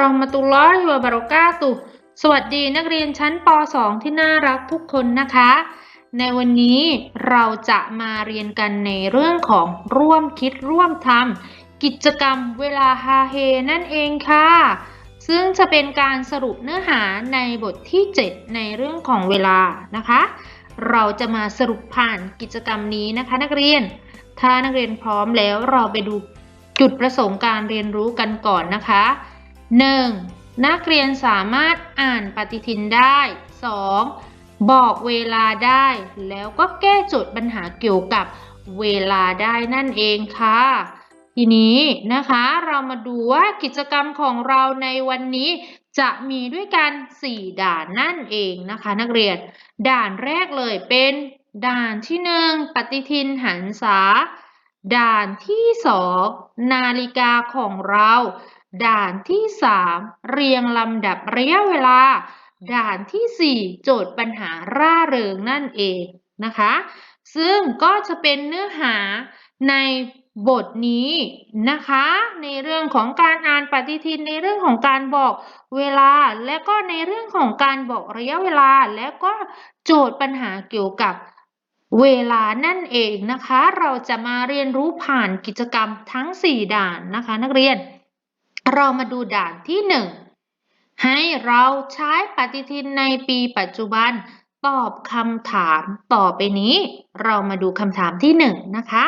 เรามะตุลลอฮิวะบะเราะกาตุสวัสดีนักเรียนชั้นป .2 ที่น่ารักทุกคนนะคะ ในวันนี้เราจะมาเรียนกันในเรื่องของร่วมคิดร่วมทำกิจกรรมเวลาฮาเฮนั่นเองค่ะ ซึ่งจะเป็นการสรุปเนื้อหาในบทที่ 7 ในเรื่องของเวลานะคะ เราจะมาสรุปผ่านกิจกรรมนี้นะคะ นักเรียน ถ้านักเรียนพร้อมแล้วเราไปดูจุดประสงค์การเรียนรู้กันก่อนนะคะ 1. นักเรียนสามารถอ่านปฏิทินได้ 2. บอกเวลาได้ แล้วก็แก้โจทย์ปัญหาเกี่ยวกับเวลาได้นั่นเองค่ะ ทีนี้นะคะเรามาดูว่ากิจกรรมของเราในวันนี้จะมีด้วยกัน 4 ด่านนั่นเองนะคะ นักเรียน ด่านแรกเลยเป็นด่านที่ 1 ปฏิทินหันษา ด่านที่ 2 นาฬิกาของเรา ด่านที่ 3 เรียงลำดับระยะเวลา ด่านที่ 4 โจทย์ปัญหาร่าเริงนั่นเองนะคะ ซึ่งก็จะเป็นเนื้อหาในบทนี้นะคะ ในเรื่องของการอ่านปฏิทินในเรื่องของการบอกเวลา และก็ในเรื่องของการบอกระยะเวลา และก็โจทย์ปัญหาเกี่ยวกับเวลานั่นเองนะคะ เราจะมาเรียนรู้ผ่านกิจกรรมทั้ง 4 ด่านนะคะ นักเรียน เรามาดูด่านที่ 1 ให้เราใช้ปฏิทินในปีปัจจุบัน ตอบคำถามต่อไปนี้ เรามาดูคำถามที่ 1 นะคะ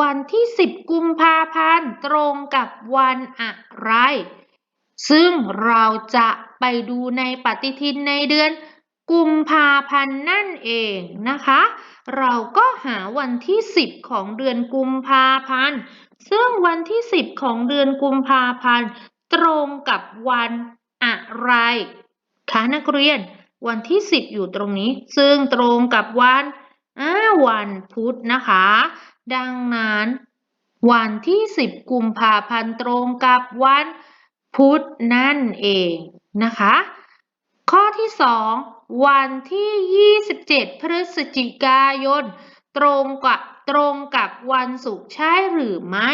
วันที่ 10 กุมภาพันธ์ตรงกับวันอะไร ซึ่งเราจะไปดูในปฏิทินในเดือนกุมภาพันธ์นั่นเองนะคะ เราก็หาวันที่ 10 ของเดือนกุมภาพันธ์ ซึ่งวันที่ 10 ของเดือนกุมภาพันธ์ ตรงกับวันอะไรคะนักเรียน วันที่ 10 อยู่ตรงนี้ ซึ่งตรงกับวันวันพุธนะคะ ดังนั้น วันที่ 10 กุมภาพันธ์ตรงกับวันพุธนั่นเองนะคะ ข้อที่ 2 วันที่ 27 พฤศจิกายน ตรงกับ ตรงกับวันศุกร์ใช่หรือไม่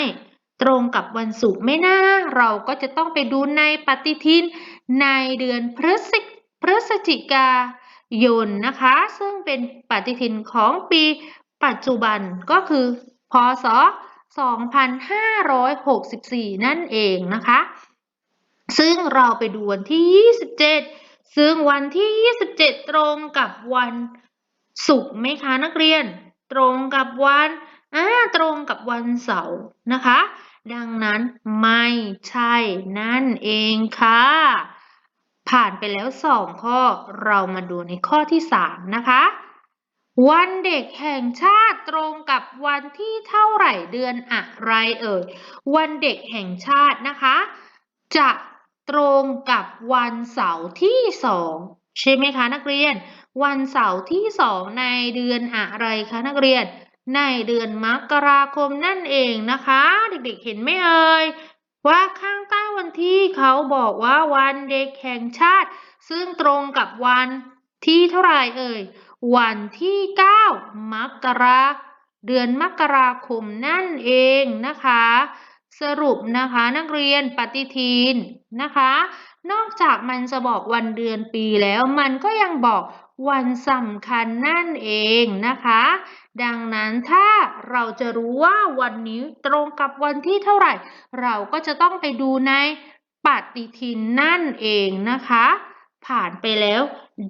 ตรงกับวันศุกร์ไม่น่า เราก็จะต้องไปดูในปฏิทินในเดือนพฤศพฤศจิกายนนะคะ ซึ่งเป็นปฏิทินของปีปัจจุบันก็คือพศ 2564 นั่นเองนะคะ ซึ่งเราไปดูวันที่ 27 ซึ่งวันที่ 27 ตรงกับวันศุกร์ไหมคะนักเรียน ตรงกับวันอ่าตรงกับวันเสาร์นะคะ ดังนั้นไม่ใช่นั่นเองค่ะ ผ่านไปแล้วสองข้อเรามาดูในข้อที่สามนะคะ วันเด็กแห่งชาติตรงกับวันที่เท่าไหร่เดือนอะไรเอ่ยวันเด็กแห่งชาตินะคะ จะตรงกับวันเสาร์ที่สอง ใช่ไหมคะนักเรียน วันเสาร์ที่สองในเดือนอะไรคะนักเรียน ในเดือนมกราคมนั่นเองนะคะ เด็กๆเห็นไหมเอ่ยว่าข้างใต้วันที่เขาบอกว่าวันเด็กแห่งชาติ ซึ่งตรงกับวันที่เท่าไหร่เอ่ย วันที่ 9 มกราเดือนมกราคมนั่นเองนะคะ สรุปนะคะนักเรียนปฏิทินนะคะ นอกจากมันจะบอกวันเดือนปีแล้วมันก็ยังบอกวันสำคัญนั่นเองนะคะ ดังนั้นถ้าเราจะรู้ว่าวันนี้ตรงกับวันที่เท่าไหร่ เราก็จะต้องไปดูในปฏิทินนั่นเองนะคะ ผ่านไปแล้ว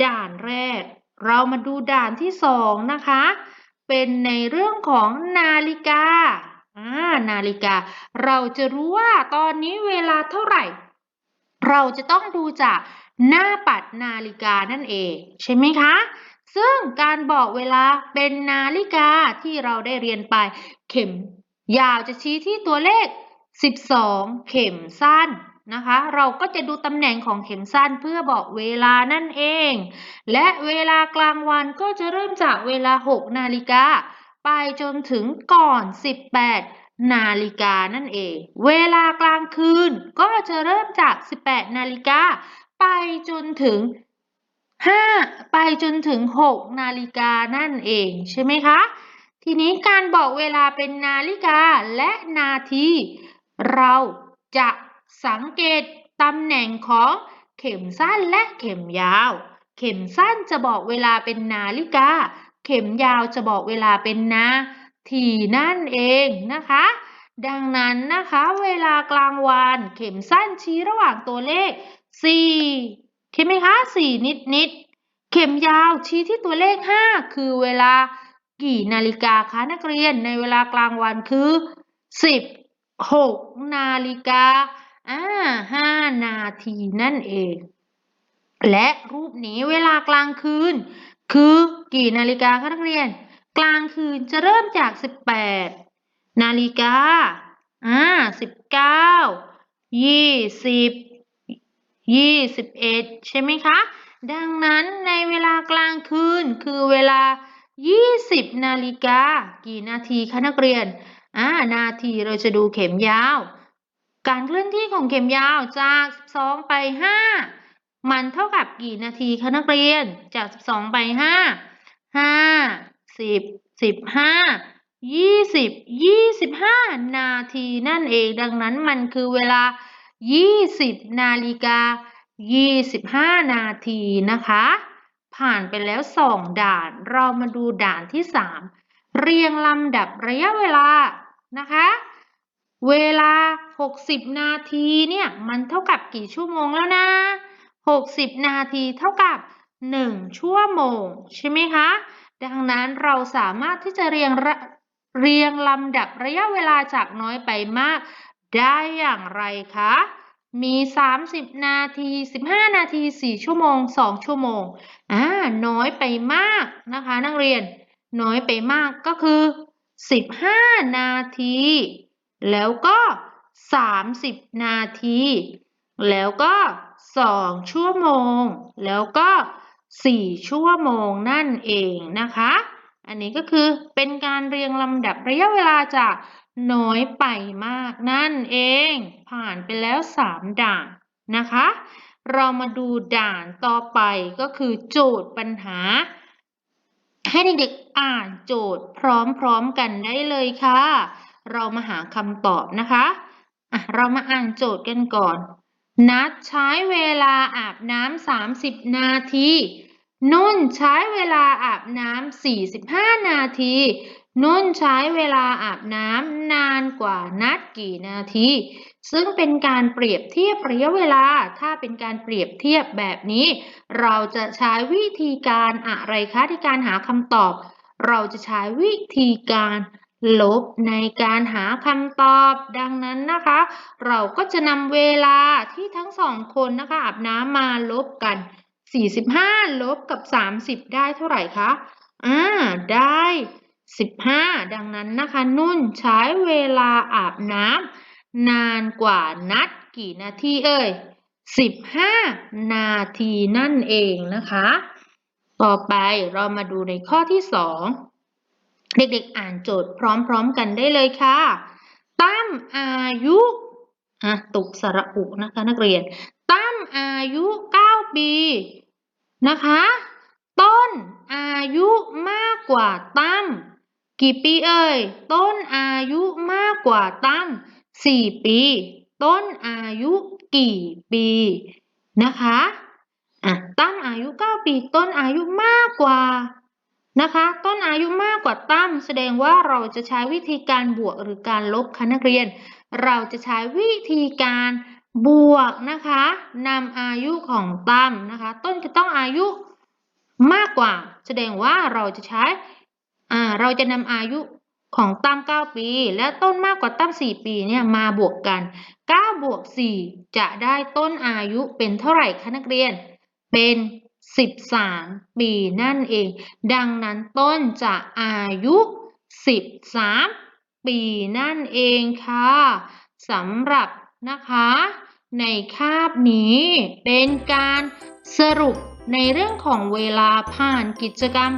ด่านแรก เรามาดูด่านที่สองนะคะ เป็นในเรื่องของนาฬิกา อา นาฬิกา เราจะรู้ว่าตอนนี้เวลาเท่าไหร่ เราจะต้องดูจากหน้าปัดนาฬิกานั่นเอง ใช่ไหมคะ ซึ่งการบอกเวลาเป็นนาฬิกาที่เราได้เรียนไป เข็มยาวจะชี้ที่ตัวเลข 12 เข็มสั้นนะคะ เราก็จะดูตำแหน่งของเข็มสั้นเพื่อบอกเวลานั่นเอง และเวลากลางวันก็จะเริ่มจากเวลา 6 นาฬิกา ไปจนถึงก่อน 18 นาฬิกานั่นเอง เวลากลางคืนก็จะเริ่มจาก 18 นาฬิกาไปจนถึง 5 ไปจนถึง 6 นาฬิกานั่นเองใช่ไหมคะ ทีนี้การบอกเวลาเป็นนาฬิกาและนาที เราจะสังเกตตำแหน่งของเข็มสั้นและเข็มยาว เข็มสั้นจะบอกเวลาเป็นนาฬิกา เข็มยาวจะบอกเวลาเป็นนาทีนั่นเองนะคะ ดังนั้นนะคะเวลากลางวันเข็มสั้นชี้ระหว่างตัวเลข 4เห็นไหมคะ 4 นิดนิดเข็มยาวชี้ที่ตัวเลข 5 คือเวลากี่นาฬิกาคะนักเรียนในเวลากลางวันคือ 16 นาฬิกาอ่า5นาทีนั่นเอง และรูปนี้เวลากลางคืน คือกี่นาฬิกาคะนักเรียน กลางคืนจะเริ่มจาก 18 นาฬิกาอ่า19 20 21ใช่ไหมคะ ดังนั้นในเวลากลางคืนคือเวลา 20 นาฬิกากี่นาทีคะนักเรียนอ่านาทีเราจะดูเข็มยาว การเคลื่อนที่ของเข็มยาวจาก 12 ไป 5 มันเท่ากับกี่นาทีคะนักเรียน จาก 12 ไป 5 5 10 15 20 25 นาทีนั่นเอง ดังนั้นมันคือเวลา 20 นาฬิกา 25 นาทีนะคะ ผ่านไปแล้ว 2 ด่าน เรามาดูด่านที่ 3 เรียงลำดับระยะเวลานะคะ เวลา 60 นาทีเนี่ย มันเท่ากับกี่ชั่วโมงแล้วนะ 60 นาทีเท่ากับ 1 ชั่วโมง ใช่ไหมคะ ดังนั้นเราสามารถที่จะเรียงเรียงลำดับระยะเวลาจากน้อยไปมาก ได้อย่างไรคะ มี 30 นาที 15 นาที 4 ชั่วโมง 2 ชั่วโมง อ่า น้อยไปมากนะคะ นักเรียน น้อยไปมากก็คือ 15 นาที แล้วก็ 30 นาที แล้วก็ 2 ชั่วโมง แล้วก็ 4 ชั่วโมงนั่นเองนะคะ อันนี้ก็คือเป็นการเรียงลำดับระยะเวลาจากน้อยไปมากนั่นเอง ผ่านไปแล้ว 3 ด่านนะคะ เรามาดูด่านต่อไปก็คือโจทย์ปัญหา ให้เด็กๆอ่านโจทย์พร้อมๆกันได้เลยค่ะ เรามาหาคำตอบนะคะอะเรามาอ่านโจทย์กันก่อน นัดใช้เวลาอาบน้ำ30นาที นุ่นใช้เวลาอาบน้ำ45นาที นุ่นใช้เวลาอาบน้ำนานกว่านัดกี่นาที ซึ่งเป็นการเปรียบเทียบระยะเวลา ถ้าเป็นการเปรียบเทียบแบบนี้ เราจะใช้วิธีการอะไรคะที่การหาคำตอบ เราจะใช้วิธีการ ลบในการหาคำตอบดังนั้นนะคะ เราก็จะนำเวลาที่ทั้งสองคนนะคะอาบน้ำมาลบกัน 45 ลบกับ 30 ได้เท่าไหร่คะอ่าได้ 15 ดังนั้นนะคะ นุ่นใช้เวลาอาบน้ำนานกว่านัดกี่นาทีเอ่ย 15 นาทีนั่นเองนะคะ ต่อไปเรามาดูในข้อที่ 2 เด็กๆอ่านโจทย์พร้อมๆกันได้เลยค่ะ ตั้มอายุอะตุกสระอุนะคะนักเรียน ตั้มอายุ 9 ปีนะคะ ต้นอายุมากกว่าตั้มกี่ปีเอ่ย ต้นอายุมากกว่าตั้ม4 ปี ต้นอายุกี่ปีนะคะอะตั้มอายุ 9 ปี ต้นอายุมากกว่า นะคะ ต้นอายุมากกว่าตั้มแสดงว่าเราจะใช้วิธีการบวกหรือการลบคะนักเรียน เราจะใช้วิธีการบวกนะคะนำอายุของตั้มนะคะ ต้นจะต้องอายุมากกว่า แสดงว่าเราจะใช้อ่าเราจะนำอายุของตั้ม9 ปี และต้นมากกว่าตั้ม4 ปีเนี่ยมาบวกกัน9บวก4จะได้ต้นอายุเป็นเท่าไหร่คะนักเรียน เป็น 13 ปีนั่นเอง ดังนั้นต้นจะอายุ 13 ปีนั่นเองค่ะสำหรับนะคะ ในคาบนี้เป็นการสรุปในเรื่องของเวลาผ่านกิจกรรม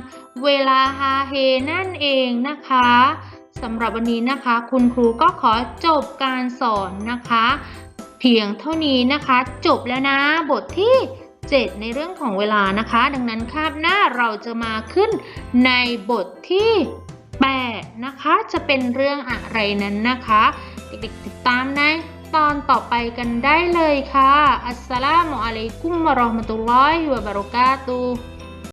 เวลาฮาเฮนั่นเองนะคะสำหรับวันนี้นะคะ คุณครูก็ขอจบการสอนนะคะ เพียงเท่านี้นะคะ จบแล้วนะบทที่ 7 ในเรื่องของเวลานะคะ ดังนั้นคาบหน้าเราจะมาขึ้นในบทที่ 8 นะคะ จะเป็นเรื่องอะไรนั้นนะคะ เด็กๆติดตามในตอนต่อไปกันได้เลยค่ะ อัสสลามุอะลัยกุมวะเราะห์มะตุลลอฮิวะบะเราะกาตุฮ์